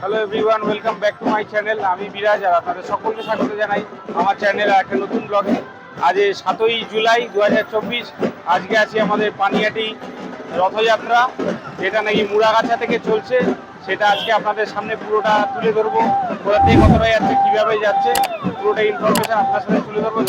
Hello everyone welcome back to my channel আমি বিরাজ আর আপনাদের সকলকে স্বাগত জানাই আমার চ্যানেল আর একটা নতুন ব্লগে আজ সাতই জুলাই দু হাজার চব্বিশ, আজকে আছি আমাদের পানিয়াটি রথযাত্রা, যেটা নাকি মুড়াগাছা থেকে চলছে। সেটা আজকে আপনাদের সামনে পুরোটা তুলে ধরবো। কোথা থেকে কতটা যাচ্ছে কীভাবে যাচ্ছে, পুরোটা ইনফরমেশন আপনার সাথে তুলে ধরবো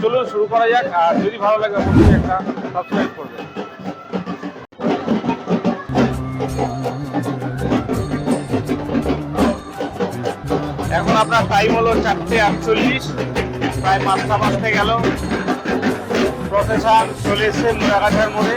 চলুন শুরু করা যাক, আর যদি ভালো লাগে অবশ্যই একটা সাবস্ক্রাইব করবেন। এখন আপনার টাইম হলো চারটে আটচল্লিশ, প্রায় পাঁচটা বাজতে গেল। প্রসেশন চলে এসছে মুরাগাছার মোড়ে।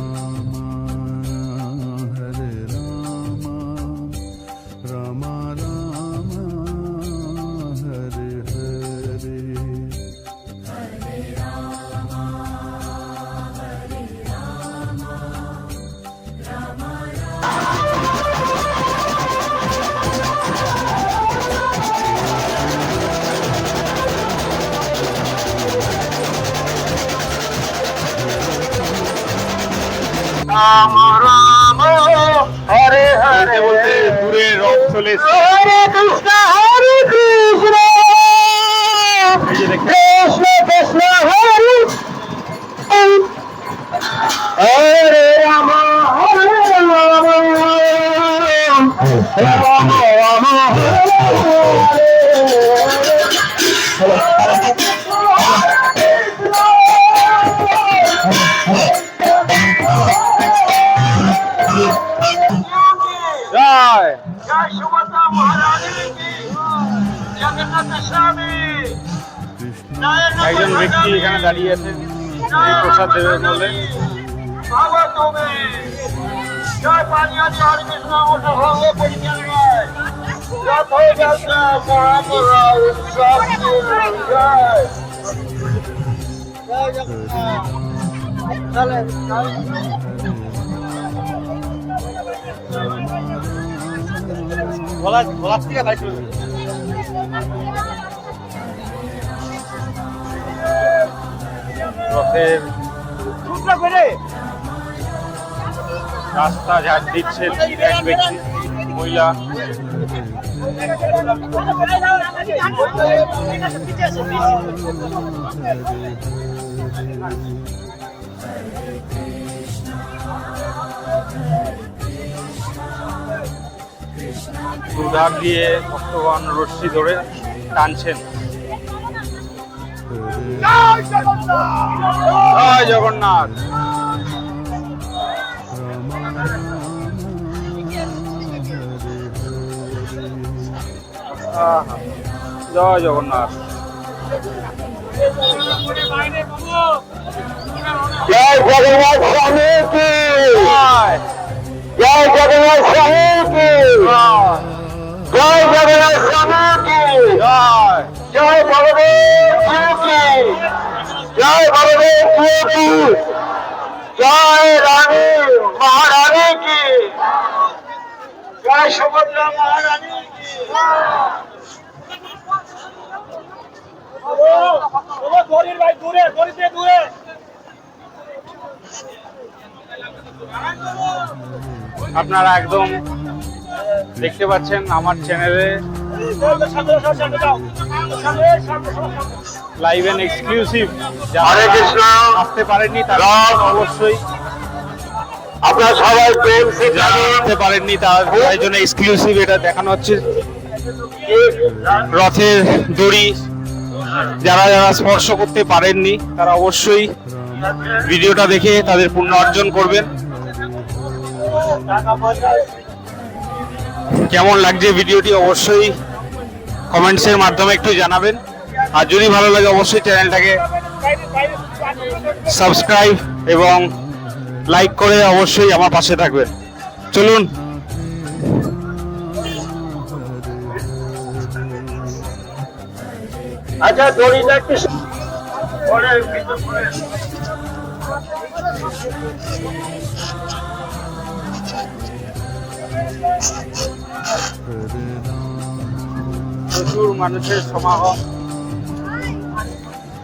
বলতে বলতে দূরে রথ চলে হরে কৃষ্ণ হরে কৃষ্ণ। কৃষ্ণ কৃষ্ণ হরে। হরে রাম হরে রাম রাম। রাম হরে। জয় একজন ব্যক্তি এখানে দাঁড়িয়ে আছেন এই প্রসাদ দেবে বলে। জয় পানিয়াদি হরে কৃষ্ণ মশা ভঙ্গ পরিচালনায় রথযাত্রা মহাপরা উৎসব জয় জয় জগন্নাথ চলেন গলা গলা থেকে তাই চলে রথের রাস্তা ঝাড় দিচ্ছেন এক ব্যক্তি মহিলা দুধার দিয়ে ভক্তগণ রশ্মি ধরে টানছেন। জয় জগন্নাথ। জয় জগন্নাথ। জয় জগন্নাথ স্বামী। জয় জগন্নাথ স্বামী। কি? জয় জগন্নাথ স্বামী কি? জয় জয় বলদেব কি? জয় বলদেব কি? জয় রানী মহারানী কি? জয় সুভদ্রা মহারানী কি? দড়ির ভাই দূরে দড়িতে দূরে আপনারা একদম দেখতে পাচ্ছেন আমার চ্যানেলে লাইভ এন্ড এক্সক্লুসিভ যারা। আসতে পারেননি তারা অবশ্যই আপনারা সবাই প্রেম যারা আসতে পারেননি তার তার জন্য এক্সক্লুসিভ এটা দেখানো হচ্ছে। রথের দড়ি যারা যারা স্পর্শ করতে পারেননি তারা অবশ্যই ভিডিওটা দেখে তাদের পুণ্য অর্জন করবেন। কেমন লাগছে ভিডিওটি অবশ্যই কমেন্টসের মাধ্যমে একটু জানাবেন। আর যদি ভালো লাগে, অবশ্যই চ্যানেলটাকে সাবস্ক্রাইব এবং লাইক করে অবশ্যই আমার পাশে থাকবেন। চলুন। আচ্ছা করে। প্রচুর মানুষের সমাগম।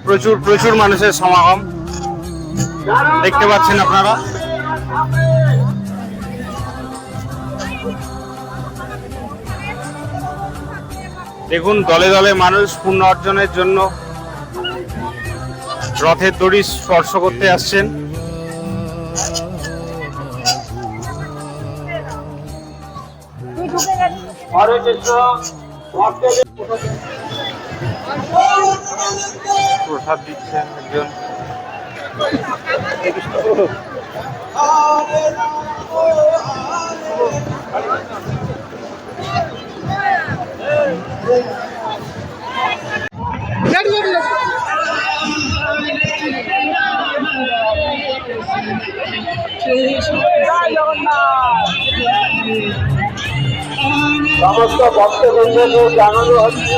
প্রচুর প্রচুর মানুষের সমাগম। দেখতে পাচ্ছেন আপনারা? দেখুন, দলে দলে মানুষ পুণ্য অর্জনের জন্য রথের দড়ি স্পর্শ করতে আসছেন। হরে কৃষ্ণ প্রসাদ দিচ্ছেন একজন। সমস্ত ভক্তবৃন্দকে জানানো হচ্ছে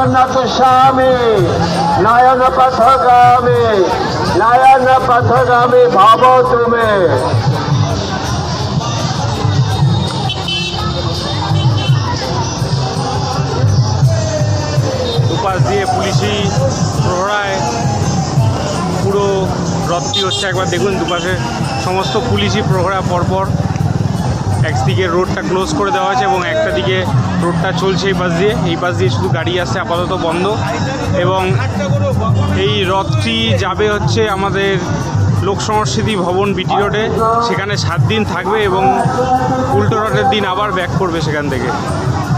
জগন্নাথ স্বামী নয়ন পথগামী নয়ন পথগামী ভাব তুমি। দিয়ে পুলিশি প্রহরায় পুরো রথটি হচ্ছে একবার দেখুন দুপাশে। সমস্ত পুলিশি প্রহরা পরপর একদিকে রোডটা ক্লোজ করে দেওয়া হয়েছে এবং একটা দিকে রোডটা চলছে এই পাশ দিয়ে। এই পাশ দিয়ে শুধু গাড়ি আসছে আপাতত বন্ধ। এবং এই রথটি যাবে হচ্ছে আমাদের লোক সংস্কৃতি ভবন বিটি রোডে। সেখানে সাত দিন থাকবে এবং উল্টো রথের দিন আবার ব্যাক করবে সেখান থেকে।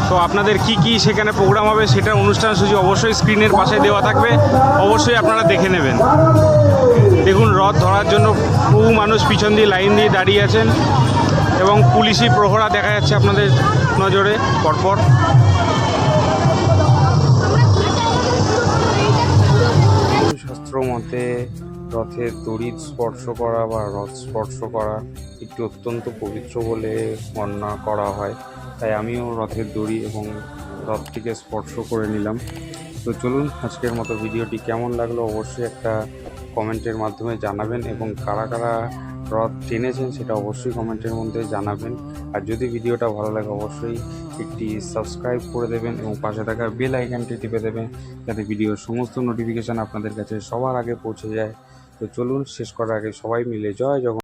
তো আপনাদের কি কি সেখানে প্রোগ্রাম হবে সেটার অনুষ্ঠান সূচি অবশ্যই স্ক্রিনের পাশে দেওয়া থাকবে। অবশ্যই আপনারা দেখে নেবেন। দেখুন, রথ ধরার জন্য বহু মানুষ পিছন দিয়ে লাইন দিয়ে দাঁড়িয়ে আছেন। এবং পুলিশি প্রহরা দেখা যাচ্ছে আপনাদের নজরে, পরপর। শাস্ত্র মতে, রথের দড়ি স্পর্শ করা বা রথ স্পর্শ করা একটি অত্যন্ত পবিত্র বলে বর্ণনা করা হয়। তাই আমিও রথের দড়ি এবং রথটিকে স্পর্শ করে নিলাম। তো চলুন, আজকের মতো ভিডিওটি কেমন লাগল অবশ্যই একটা কমেন্টের মাধ্যমে জানাবেন এবং কারা কারা রথ টেনেছেন সেটা অবশ্যই কমেন্টের মধ্যে জানাবেন। আর যদি ভিডিওটা ভালো লাগে, অবশ্যই একটি সাবস্ক্রাইব করে দেবেন এবং পাশে থাকা বেল আইকনটি টিপে দেবেন, যাতে ভিডিওর সমস্ত নোটিফিকেশান আপনাদের কাছে সবার আগে পৌঁছে যায়। তো চলুন, শেষ করার আগে সবাই মিলে জয় জগন্নাথ।